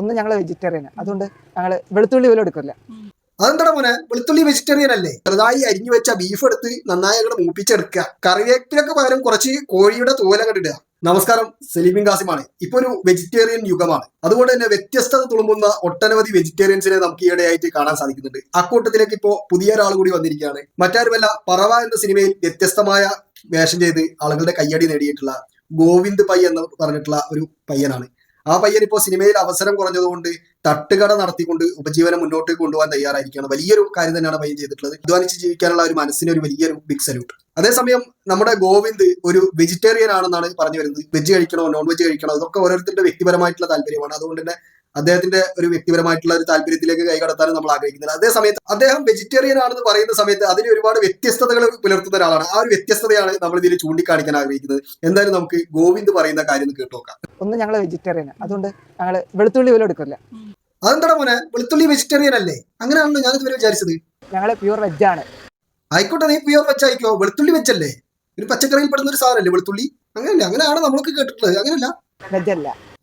ഒന്ന് ഞങ്ങൾ വെജിറ്റേറിയൻ അതുകൊണ്ട് ഞങ്ങൾ വെളുത്തുള്ളി പോലും എടുക്കില്ല. അതെന്താ മോനെ? വെളുത്തുള്ളി വെജിറ്റേറിയൻ അല്ലേ? ചെറുതായി അരിഞ്ഞു വെച്ച ബീഫ് എടുത്ത് നന്നായി അങ്ങോട്ട് മൂപ്പിച്ചെടുക്കുക. കറിവേപ്പിലൊക്കെ പകരം കുറച്ച് കോഴിയുടെ തോലങ്ങോട്ട് ഇടുക. നമസ്കാരം സലീമിൻ കാസിമാണ് ഇപ്പൊ ഒരു വെജിറ്റേറിയൻ യുഗമാണ്. അതുകൊണ്ട് തന്നെ വ്യത്യസ്തത തുളുമ്പുന്ന ഒട്ടനവധി വെജിറ്റേറിയൻസിനെ നമുക്ക് ഈയിടെയായിട്ട് കാണാൻ സാധിക്കുന്നുണ്ട്. അക്കൂട്ടത്തിലേക്ക് ഇപ്പോ പുതിയ ഒരാൾ കൂടി വന്നിരിക്കുകയാണ്. മറ്റാരുമല്ല പറവ എന്ന സിനിമയിൽ വ്യത്യസ്തമായ വേഷം ചെയ്ത് ആളുകളുടെ കയ്യടി നേടിയിട്ടുള്ള ഗോവിന്ദ് പയ്യ എന്ന് പറഞ്ഞിട്ടുള്ള ഒരു പയ്യനാണ്. ആ പയ്യൻ ഇപ്പോൾ സിനിമയിൽ അവസരം കുറഞ്ഞതുകൊണ്ട് തട്ടുകട നടത്തിക്കൊണ്ട് ഉപജീവനം മുന്നോട്ട് കൊണ്ടുപോകാൻ തയ്യാറായിരിക്കുകയാണ്. വലിയൊരു കാര്യം തന്നെയാണ് പയ്യൻ ചെയ്തിട്ടുള്ളത്. അധ്വാനിച്ച് ജീവിക്കാനുള്ള ഒരു മനസ്സിന് ഒരു വലിയൊരു ബിഗ് സല്യൂട്ട് അതേസമയം നമ്മുടെ ഗോവിന്ദ് ഒരു വെജിറ്റേറിയൻ ആണെന്നാണ് പറഞ്ഞു വരുന്നത്. വെജ് കഴിക്കണോ നോൺ വെജ് കഴിക്കണോ? ഇതൊക്കെ ഓരോരുത്തരുടെ വ്യക്തിപരമായിട്ടുള്ള താല്പര്യമാണ്. അതുകൊണ്ട് തന്നെ അദ്ദേഹത്തിന്റെ ഒരു വ്യക്തിപരമായിട്ടുള്ള ഒരു താല്പര്യത്തിലേക്ക് കൈകടത്താനും നമ്മൾ ആഗ്രഹിക്കുന്നില്ല. അതേ സമയത്ത് അദ്ദേഹം വെജിറ്റേറിയൻ ആണെന്ന് പറയുന്ന സമയത്ത് അതിന് ഒരുപാട് വ്യത്യസ്തതകൾ പുലർത്തുന്ന ഒരാളാണ്. ആ ഒരു വ്യത്യസ്തതയാണ് നമ്മൾ ഇതിൽ ചൂണ്ടിക്കാണിക്കാൻ ആഗ്രഹിക്കുന്നത്. എന്തായാലും നമുക്ക് ഗോവിന്ദ് പറയുന്ന കാര്യം കേട്ടോക്കാം കേട്ടു നോക്കാം. ഒന്ന് ഞങ്ങൾ വെജിറ്റേറിയൻ അതുകൊണ്ട് ഞങ്ങൾ വെളുത്തുള്ളി പോലും എടുക്കില്ല. അതെന്താ മോനെ? വെളുത്തുള്ളി വെജിറ്റേറിയൻ അല്ലേ? അങ്ങനെയാണല്ലോ ഞാൻ ഇതുവരെ വിചാരിച്ചത്. ഞങ്ങൾ പ്യൂർ ആണ്. ആയിക്കോട്ടെ നീ പ്യൂർ വെച്ചായിക്കോ വെളുത്തുള്ളി വെച്ചല്ലേ ഒരു പച്ചക്കറിയിൽ പെടുന്ന ഒരു സാധനല്ലേ വെളുത്തുള്ളി? അങ്ങനെയല്ല? അങ്ങനെയാണ് നമ്മൾക്ക് കേട്ടിട്ടുള്ളത്. അങ്ങനെയല്ല. വെജല്ല ആ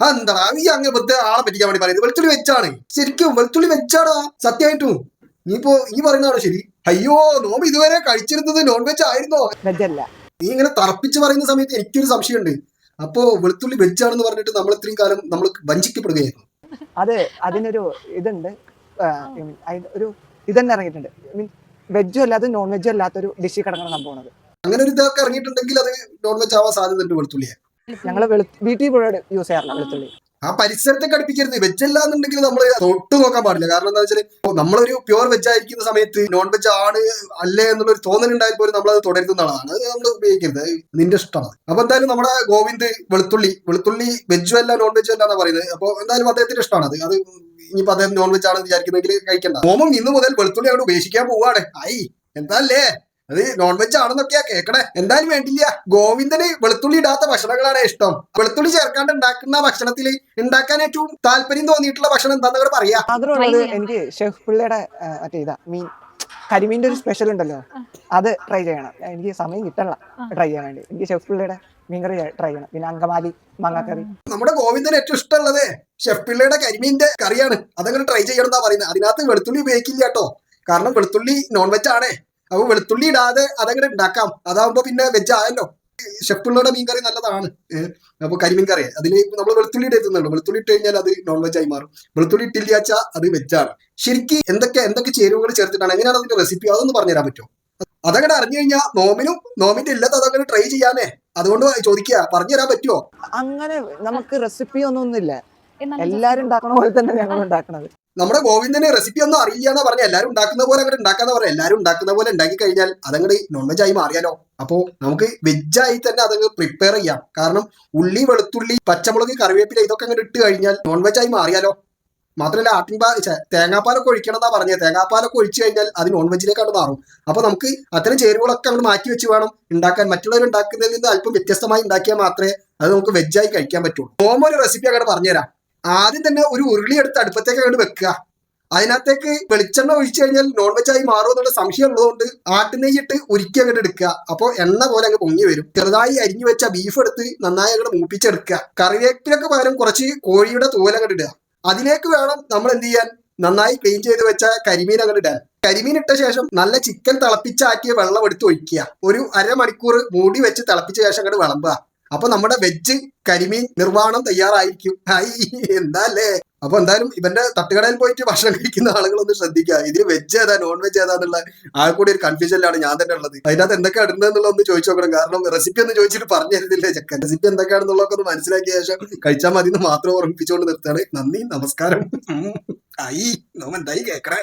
എന്താ നീ അങ്ങ് വെറുതെ ആളെ പറ്റിക്കാൻ വേണ്ടി പറയുന്നത്. വെളുത്തുള്ളി വെച്ചാണ്. ശരിക്കും വെളുത്തുള്ളി വെച്ചാടാ. സത്യമായിട്ടും. നീ ഇപ്പോ ഈ പറയുന്നതാണോ ശരി? അയ്യോ നോമ്പ് ഇതുവരെ കഴിച്ചിരുന്നത് നോൺ വെജ് ആയിരുന്നോ നീ ഇങ്ങനെ തറപ്പിച്ച് പറയുന്ന സമയത്ത് എനിക്കൊരു സംശയമുണ്ട്. അപ്പോ വെളുത്തുള്ളി വെച്ചാണെന്ന് പറഞ്ഞിട്ട് നമ്മൾ ഇത്രയും കാലം നമ്മൾ വഞ്ചിക്കപ്പെടുകയായിരുന്നു. അതെ അതിനൊരു ഇതുണ്ട്. ഒരു ഇതന്നെ ഇറങ്ങിയിട്ടുണ്ട്. മീൻ വെജും അല്ലാതെ നോൺ വെജ് വെജും അല്ലാത്തൊരു ഡിഷ് കിടക്കുന്ന സംഭവമാണ് അങ്ങനെ ഒരു ഇതൊക്കെ ഇറങ്ങിയിട്ടുണ്ടെങ്കിൽ അത് നോൺ വെജ് ആവാൻ സാധ്യതയുണ്ട് വെളുത്തുള്ളിയെ. ഞങ്ങൾ വീട്ടിൽ യൂസ് ചെയ്യാറില്ല വെളുത്തുള്ളി. ആ പരിസരത്തെ കടുപ്പിക്കരുത്. വെജ് അല്ലാന്നുണ്ടെങ്കിൽ നമ്മൾ തൊട്ട് നോക്കാൻ പാടില്ല. കാരണം എന്താ വെച്ചാൽ നമ്മളൊരു പ്യുവർ വെജ് ആയിരിക്കുന്ന സമയത്ത് നോൺ വെജ് ആണ് അല്ലേ എന്നുള്ള ഒരു തോന്നൽ ഉണ്ടായാൽ പോലും നമ്മൾ അത് തുടരുന്നതാണ് അത് നമ്മൾ ഉപയോഗിക്കരുത്. നിന്റെ ഇഷ്ടമാണ്. അപ്പൊ എന്തായാലും നമ്മുടെ ഗോവിന്ദ് വെളുത്തുള്ളി വെളുത്തുള്ളി വെജും അല്ല നോൺ വെജ് അല്ല എന്നാ പറയുന്നത്. അപ്പൊ എന്തായാലും അദ്ദേഹത്തിന്റെ ഇഷ്ടമാണ് അത്. അത് ഇനിയിപ്പോ അദ്ദേഹം നോൺ വെജ് ആണെന്ന് വിചാരിക്കുന്നെങ്കിൽ കഴിക്കണ്ട. ഹോമം ഇന്ന് മുതൽ വെളുത്തുള്ളി അങ്ങോട്ട് ഉപേക്ഷിക്കാൻ പോവാണ്. ഐ എന്താല്ലേ അത് നോൺ വെജ് ആണെന്നൊക്കെയാ കേക്കണേ. എന്തായാലും വേണ്ടില്ല. ഗോവിന്ദന് വെളുത്തുള്ളി ഇടാത്ത ഭക്ഷണങ്ങളാണ് ഇഷ്ടം. വെളുത്തുള്ളി ചേർക്കാണ്ട് ഉണ്ടാക്കുന്ന ഭക്ഷണത്തിൽ ഉണ്ടാക്കാൻ ഏറ്റവും താല്പര്യം തോന്നിയിട്ടുള്ള ഭക്ഷണം എന്താന്ന് കൂടെ പറയാ. എനിക്ക് ഷെഫ് പിള്ളയുടെ മറ്റേ ഇതാ മീൻ കരിമീന്റെ ഒരു സ്പെഷ്യൽ ഉണ്ടല്ലോ. അത് ട്രൈ ചെയ്യണം. എനിക്ക് സമയം കിട്ടണില്ല ട്രൈ ചെയ്യാൻ വേണ്ടി. എനിക്ക് ഷെഫ് പിള്ളയുടെ മീൻകറി ട്രൈ ചെയ്യണം. പിന്നെ അങ്കമാലി മാങ്ങാക്കറി. നമ്മുടെ ഗോവിന്ദന് ഏറ്റവും ഇഷ്ടമുള്ളത് ഷെഫ് പിള്ളയുടെ കരിമീന്റെ കറിയാണ്. അതങ്ങനെ ട്രൈ ചെയ്യണം എന്നാ പറയുന്നത് അതിനകത്ത് വെളുത്തുള്ളി ഉപയോഗിക്കില്ല കേട്ടോ. കാരണം വെളുത്തുള്ളി നോൺ വെജ് ആണേ. അപ്പൊ വെളുത്തുള്ളി ഇടാതെ അതങ്ങനെ ഉണ്ടാക്കാം അതാവുമ്പോ പിന്നെ വെജ് ആയല്ലോ. ഷെഫ് മീൻകറി മീൻ കറി നല്ലതാണ് അപ്പൊ കരിമീൻ കറി. അതിൽ നമ്മൾ വെളുത്തുള്ളി ഇടുന്നുള്ളൂ വെളുത്തുള്ളി ഇട്ട് കഴിഞ്ഞാൽ അത് നോൺ വെജ് ആയി മാറും. വെളുത്തുള്ളി ഇട്ടില്ലാച്ച അത് വെജാണ് ശരിക്കും എന്തൊക്കെ എന്തൊക്കെ ചേരുവകൾ ചേർത്തിട്ടാണ് എങ്ങനെയാണ് അതിന്റെ റെസിപ്പി അതൊന്ന് പറഞ്ഞുതരാൻ പറ്റുമോ? അതങ്ങനെ അറിഞ്ഞു കഴിഞ്ഞാൽ നോമിനും നോമിന്റെ ഇല്ലാത്ത അതങ്ങനെ ട്രൈ ചെയ്യാനേ. അതുകൊണ്ട് ചോദിക്കുക പറഞ്ഞുതരാൻ പറ്റുമോ? അങ്ങനെ നമുക്ക് റെസിപ്പി ഒന്നും ഒന്നുമില്ല. എല്ലാരും ഉണ്ടാക്കണ പോലെ തന്നെ ഞങ്ങൾ ഉണ്ടാക്കണത്. നമ്മുടെ ഗോവിന്ദന് റെസിപ്പി ഒന്നും അറിയില്ല എന്ന് പറഞ്ഞാൽ എല്ലാവരും ഉണ്ടാക്കുന്ന പോലെ അങ്ങോട്ട് ഉണ്ടാക്കാന്ന് പറഞ്ഞാൽ എല്ലാവരും ഉണ്ടാക്കുന്ന പോലെ ഉണ്ടാക്കി കഴിഞ്ഞാൽ അതങ്ങോട്ട് നോൺ വെജ് ആയി മാറിയാലോ? അപ്പോ നമുക്ക് വെജ് ആയി തന്നെ അതങ്ങ് പ്രിപ്പയർ ചെയ്യാം. കാരണം ഉള്ളി വെളുത്തുള്ളി പച്ചമുളക് കറിവേപ്പില ഇതൊക്കെ അങ്ങോട്ട് ഇട്ട് കഴിഞ്ഞാൽ നോൺ വെജ് ആയി മാറിയാലോ? മാത്രമല്ല ആട്ടിൻ പാ തേങ്ങാപ്പാലൊക്കെ ഒഴിക്കണം എന്നാ പറഞ്ഞത് തേങ്ങാപ്പാലൊക്കെ ഒഴിച്ചു കഴിഞ്ഞാൽ അത് നോൺ വെജിലേക്കാണ് മാറും. അപ്പൊ നമുക്ക് അത്തരം ചേരുവകളൊക്കെ അങ്ങോട്ട് മാറ്റി വെച്ച് വേണം ഉണ്ടാക്കാൻ. മറ്റുള്ളവർ ഉണ്ടാക്കുന്നതിൽ നിന്ന് അല്പം വ്യത്യസ്തമായി ഉണ്ടാക്കിയാൽ മാത്രമേ അത് നമുക്ക് വെജായി കഴിക്കാൻ പറ്റുള്ളൂ. ഓമ ഒരു റെസിപ്പി അങ്ങോട്ട് പറഞ്ഞുതരാം. ആദ്യം തന്നെ ഒരു ഉരുളി എടുത്ത് അടുപ്പത്തേക്ക് അങ്ങോട്ട് വെക്കുക. അതിനകത്തേക്ക് വെളിച്ചെണ്ണ ഒഴിച്ചു കഴിഞ്ഞാൽ നോൺ വെജ് ആയി മാറും എന്നുള്ള സംശയം ഉള്ളതുകൊണ്ട് ആട്ടുനെയ്യിട്ട് ഉരുക്കി അങ്ങോട്ട് എടുക്കുക. അപ്പോൾ എണ്ണ പോലെ അങ്ങ് പൊങ്ങി വരും. ചെറുതായി അരിഞ്ഞു വെച്ച ബീഫ് എടുത്ത് നന്നായി അങ്ങോട്ട് മൂപ്പിച്ചെടുക്കുക. കറിവേപ്പിലൊക്കെ പകരം കുറച്ച് കോഴിയുടെ തോല അങ്ങോട്ട് ഇടുക. അതിലേക്ക് വേണം നമ്മൾ എന്ത് ചെയ്യാൻ? നന്നായി ക്ലീൻ ചെയ്ത് വെച്ച കരിമീൻ അങ്ങോട്ട് ഇടാൻ. കരിമീൻ ഇട്ട ശേഷം നല്ല ചിക്കൻ തിളപ്പിച്ചാക്കിയ വെള്ളം എടുത്ത് ഒഴിക്കുക. ഒരു അരമണിക്കൂർ മൂടി വെച്ച് തിളപ്പിച്ച ശേഷം അങ്ങോട്ട് വിളമ്പുക. അപ്പൊ നമ്മുടെ വെജ് കരിമീൻ നിർവാണം തയ്യാറായിരിക്കും. ഹായ് എന്താല്ലേ? അപ്പൊ എന്തായാലും ഇവന്റെ തട്ടുകടയിൽ പോയിട്ട് ഭക്ഷണം കഴിക്കുന്ന ആളുകളൊന്ന് ശ്രദ്ധിക്കുക. ഇതിൽ വെജ് ഏതാ നോൺ വെജ് ഏതാന്നുള്ള ആ കൂടി ഒരു കൺഫ്യൂഷനിലാണ് ഞാൻ തന്നെ ഉള്ളത്. അതിനകത്ത് എന്തൊക്കെ ഇടുന്നതെന്നുള്ള ഒന്ന് ചോദിച്ചു നോക്കണം. കാരണം റെസിപ്പി ഒന്ന് ചോദിച്ചിട്ട് പറഞ്ഞു തരുന്നില്ലേ ചെക്കൻ. റെസിപ്പി എന്തൊക്കെയാണെന്നുള്ളതൊക്കെ ഒന്ന് മനസ്സിലാക്കിയ ശേഷം കഴിച്ചാൽ മതി എന്ന് മാത്രം ഓർമ്മിപ്പിച്ചുകൊണ്ട് നിർത്തുകയാണ്. നന്ദി നമസ്കാരം. ഐ നോമെന്തായി കേക്കറേ